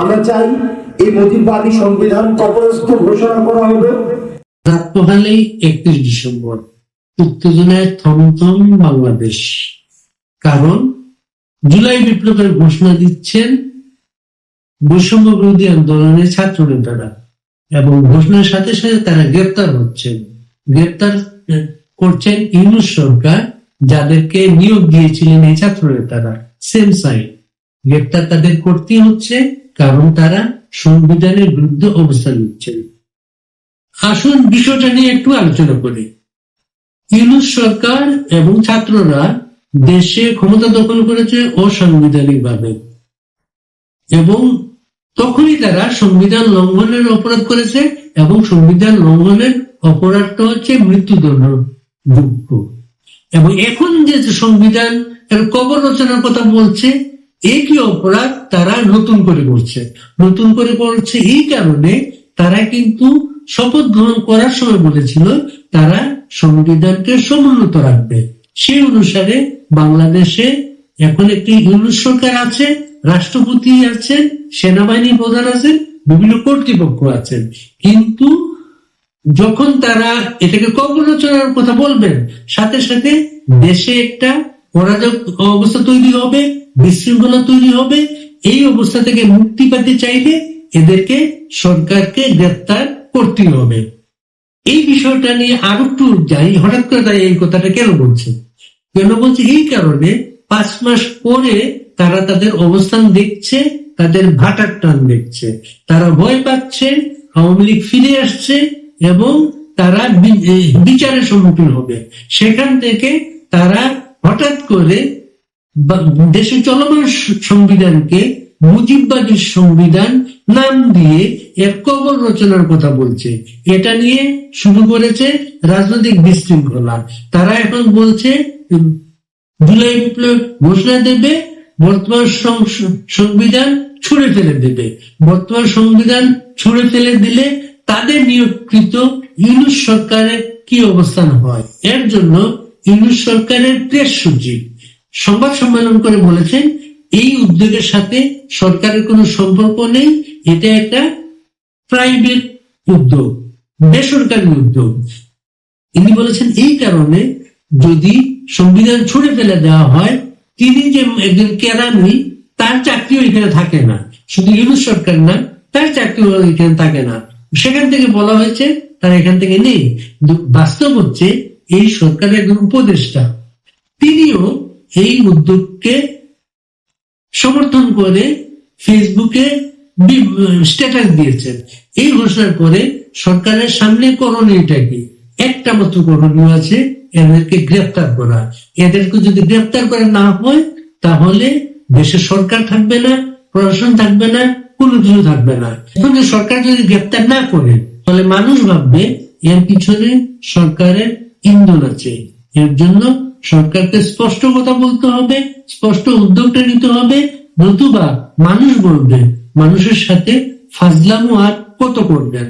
আমরা চাই এই মুজিববাদী সংবিধান কবরস্থ ঘোষণা করা হবে। রাত পোহালেই একত্রিশ ডিসেম্বর, উত্তেজনায় থমথম বাংলাদেশ। কারণ জুলাই বিপ্লবের ঘোষণা দিচ্ছেন বৈষম্য বিরোধী আন্দোলনের ছাত্র নেতারা এবং ঘোষণার সাথে সাথে তারা গ্রেপ্তার হচ্ছেন। গ্রেপ্তার করছেন ইউনুস সরকার, যাদেরকে নিয়োগ দিয়েছিলেন এই ছাত্র নেতারা। সেম সাইড গ্রেপ্তার তাদের করতেই হচ্ছে কারণ তারা সংবিধানের বিরুদ্ধে অবস্থান নিচ্ছেন। আসুন বিষয়টা নিয়ে একটু আলোচনা করি। ইউনুস সরকার এবং ছাত্ররা দেশে ক্ষমতা দখল করেছে অসাংবিধানিক ভাবে এবং তখনই তারা সংবিধান লঙ্ঘনের অপরাধ করেছে এবং সংবিধান লঙ্ঘনের অপরাধটা হচ্ছে মৃত্যুদণ্ড এবং এখন যে সংবিধান কবর রচনার কথা বলছে একই অপরাধ তারা নতুন করে করছে। নতুন করে করছে এই কারণে তারা কিন্তু শপথ গ্রহণ করার সময় বলেছিল তারা সংবিধানকে সমুন্নত রাখবে। সেই অনুসারে বাংলাদেশে এখন একটি ইউনুস সরকার আছে, রাষ্ট্রপতি আছেন, সেনাবাহিনী প্রধান আছেন, বিভিন্ন কর্তৃপক্ষ আছেন। কিন্তু যখন তারা এটাকে কবরচনার কথা বলবেন, সাথে সাথে দেশে একটা অরাজক অবস্থা তৈরি হবে বিশৃঙ্খলা তৈরি হবে, এই অবস্থা থেকে মুক্তি পেতে চাইলে এদেরকে সরকারকে গ্রেপ্তার করতে হবে। এই বিষয়টা নিয়ে আরও একটু যাই হঠাৎ করে তাই এই কথাটা কেন বলছে? কেন বলছে? এই কারণে পাঁচ মাস পরে তারা তাদের অবস্থান দেখছে, তাদের ভাটার টান দেখছে। তারা ভয় পাচ্ছে, আওয়ামী লীগ ফিরে আসছে এবং তারা বিচারের সম্মুখীন হবে। সেখান থেকে তারা হঠাৎ করে দেশে চলমান সংবিধানকে মুজিববাদী সংবিধান নাম দিয়ে এর কবর রচনার কথা বলছে। এটা নিয়ে শুরু করেছে রাজনৈতিক বিশৃঙ্খলা। তারা এখন বলছে, জুলাই বিপ্লব ঘোষণা দেবে, বর্তমান সংবিধান ছুড়ে ফেলে দেবে। বর্তমান সংবিধান ছুড়ে ফেলে দিলে তাদের নিয়োগকৃত ইউনুস সরকারের কি অবস্থান হয়? এর জন্য ইউনুস সরকারের প্রেস সচিব সংবাদ সম্মেলন করে বলেছেন এই উদ্যোগের সাথে সরকারের কোনো সম্পর্ক নেই, এটা একটা প্রাইভেট উদ্যোগ, বেসরকারি উদ্যোগ। ইনি বলেছেন, এই কারণে যদি সংবিধান ছুড়ে ফেলে দেওয়া হয়, তিনি যে একজন কেরানি, তার চাকরিও এখানে থাকে না। শুধু ইউনুস সরকার না, তার চাকরিও এখানে থাকে না। সেখান থেকে বলা হয়েছে, তারা এখান থেকে নেই। বাস্তব হচ্ছে, এই সরকারের একজন উপদেষ্টা, তিনিও এই উদ্যোগকে সমর্থন করে ফেসবুকে স্ট্যাটাস দিয়েছেন। এই ঘোষণার পরে সরকারের সামনে করণীয়টা কি? একটা মাত্র করণীয় আছে, এদেরকে গ্রেপ্তার করা। এদেরকে যদি গ্রেপ্তার করা না হয়, তাহলে দেশের সরকার থাকবে না, প্রশাসন থাকবে না, কোনো কিছু থাকবে না। এখন সরকার যদি গ্রেপ্তার না করে, তাহলে মানুষ ভাববে, এর পিছনে সরকারের ইন্ধন আছে। এর জন্য সরকারকে স্পষ্ট কথা বলতে হবে, স্পষ্ট উদ্যোগটা নিতে হবে, নতুবা মানুষ বলবে, মানুষের সাথে ফাজলামো আর কত করবেন?